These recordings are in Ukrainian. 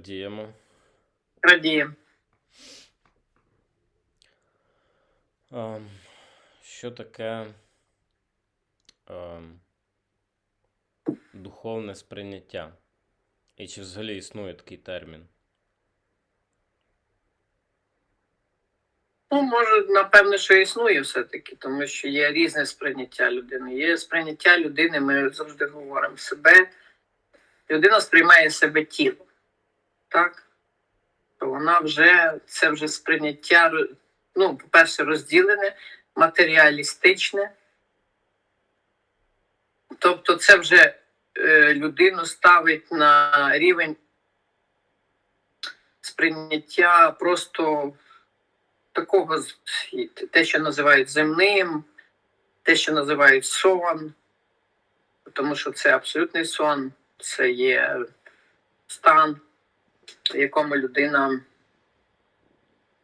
Радіємо. Радіємо. Ем, Що таке ем, духовне сприйняття? І чи взагалі існує такий термін? Ну, може, напевно, що існує все-таки, тому що є різне сприйняття людини. Є сприйняття людини, ми завжди говоримо себе. Людина сприймає себе тіло. Так? То вона вже, це вже сприйняття, ну, по-перше, розділене, матеріалістичне. Тобто, це вже е, людину ставить на рівень сприйняття просто такого те, що називають земним, те, що називають сон, тому що це абсолютний сон, це є стан, в якому людина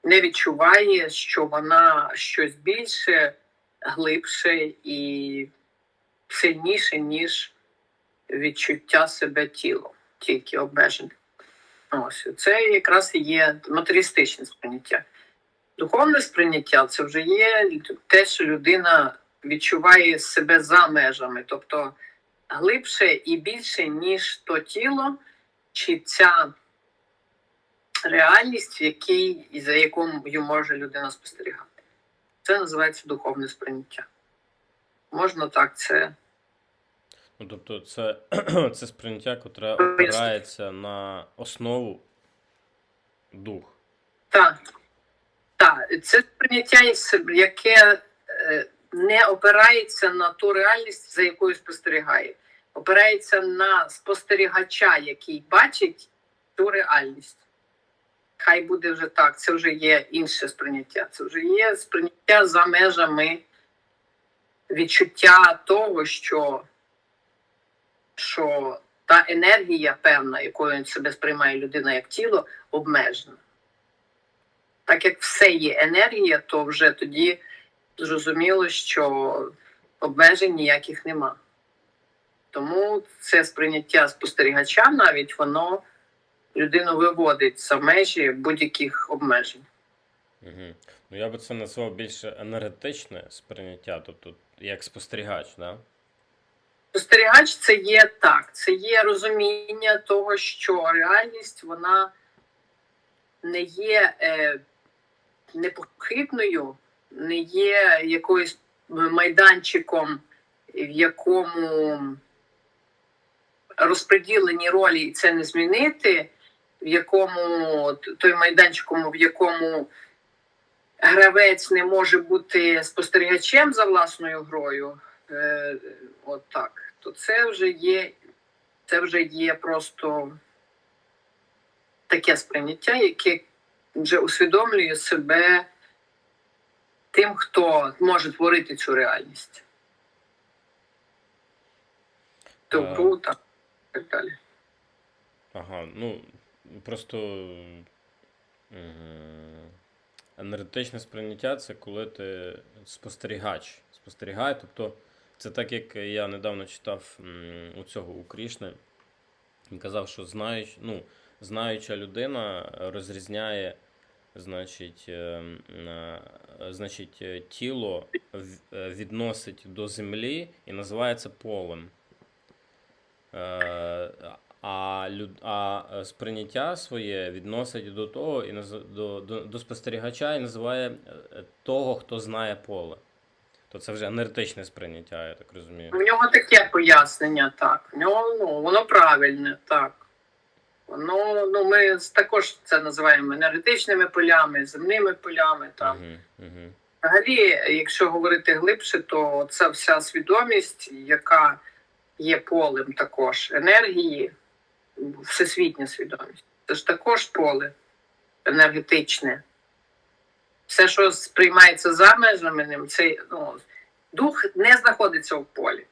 не відчуває, що вона щось більше, глибше і сильніше, ніж відчуття себе тілом, тільки обмежене. Ось це якраз і є матеріалістичне сприйняття. Духовне сприйняття це вже є те, що людина відчуває себе за межами, тобто глибше і більше, ніж то тіло, чи ця реальність, в якій і за якою може людина спостерігати. Це називається духовне сприйняття. Можна так це. Ну, тобто, це, це сприйняття, котре опирається на основу дух. Так. Так, це сприйняття, яке е, не опирається на ту реальність, за якою спостерігає. Опирається на спостерігача, який бачить ту реальність. Хай буде вже так, це вже є інше сприйняття. Це вже є сприйняття за межами відчуття того, що, що та енергія певна, якою себе сприймає людина як тіло, обмежена. Так як все є енергія, то вже тоді зрозуміло, що обмежень ніяких нема. Тому це сприйняття спостерігача навіть воно людину виводить за межі будь-яких обмежень. Угу. Ну, я би це назвав більше енергетичне сприйняття, тобто як спостерігач, да? Спостерігач це є так, це є розуміння того, що реальність вона не є е, непохитною, не є якоюсь майданчиком, в якому розподілені ролі і це не змінити, в якому той майданчиком, в якому гравець не може бути спостерігачем за власною грою. Е, от так, то це вже є, це вже є просто таке сприйняття, яке вже усвідомлює себе тим, хто може творити цю реальність. Добру та так далі. Ага, ну просто м, енергетичне сприйняття це коли ти спостерігач. Спостерігає, тобто це так, як я недавно читав у цього у Крішни. Він казав, що знаючи, ну, знаюча людина розрізняє, значить, е, е, значить, е, тіло е, відносить до землі і називається полем. А, люд, а е, сприйняття своє відносить до того і наз- до, до, до спостерігача і називає е, того, хто знає поле. То це вже енергетичне сприйняття, я так розумію. У нього таке пояснення, так. У нього ну, воно правильне, так. Воно, ну, ми також це називаємо енергетичними полями, земними полями. Там. Угу, угу. Взагалі, якщо говорити глибше, то це вся свідомість, яка є полем також енергії, всесвітня свідомість. Це ж також поле енергетичне. Все, що сприймається за межами ним, це ну, дух не знаходиться в полі.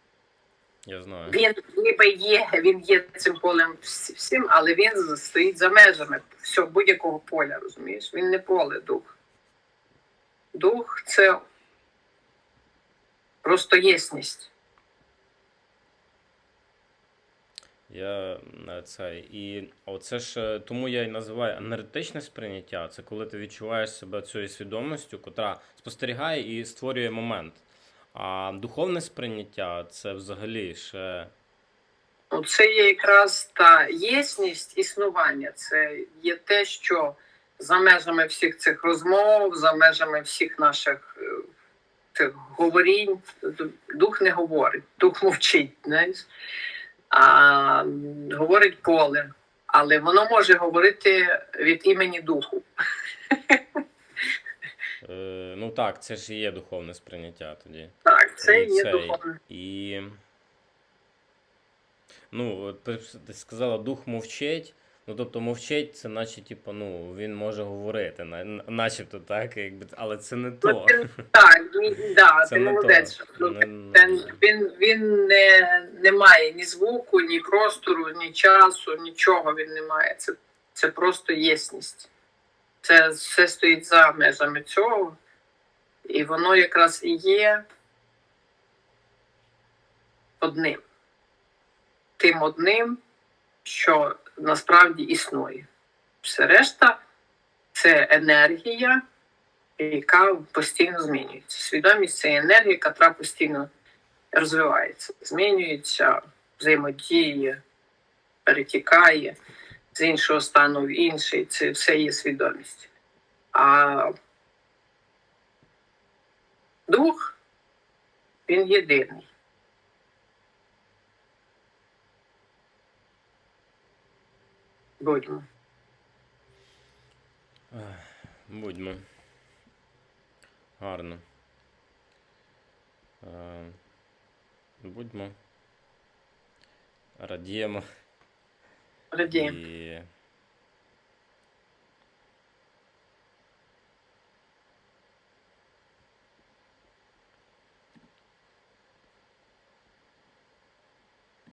Я знаю. Він ніби є, він є цим полем всім, але він стоїть за межами всього будь-якого поля, розумієш? Він не поле, дух. Дух це просто єсність. Я е, це і оце ж е, тому я і називаю енергетичне сприйняття. Це коли ти відчуваєш себе цією свідомістю, котра спостерігає і створює момент. А духовне сприйняття це взагалі ще це є якраз та єсність існування. Це є те, що за межами всіх цих розмов, за межами всіх наших е, цих говорінь, дух не говорить, дух мовчить, знаєш. А говорить поле. Але воно може говорити від імені духу. е, ну так, це ж і є духовне сприйняття тоді. Так, це І є духовне. І. Ну, ти сказала, дух мовчить. Ну, тобто, мовчить, це наче, типу, ну, він може говорити, начебто, так, якби, але це не то. Ну, Так, да, Це ти не молодець. то. Ну, він, він не, не має ні звуку, ні простору, ні часу, нічого він не має. Це, це просто єсність. Це все стоїть за межами цього. І воно якраз і є одним. Тим одним, що насправді існує. Все решта це енергія, яка постійно змінюється. Свідомість це енергія, яка постійно розвивається, змінюється, взаємодіє, перетікає з іншого стану в інший. Це все є свідомість. А дух він єдиний. Будьмо. Ех, Будьмо. Гарно. Е, Будьмо. Радіємо. Радіємо. І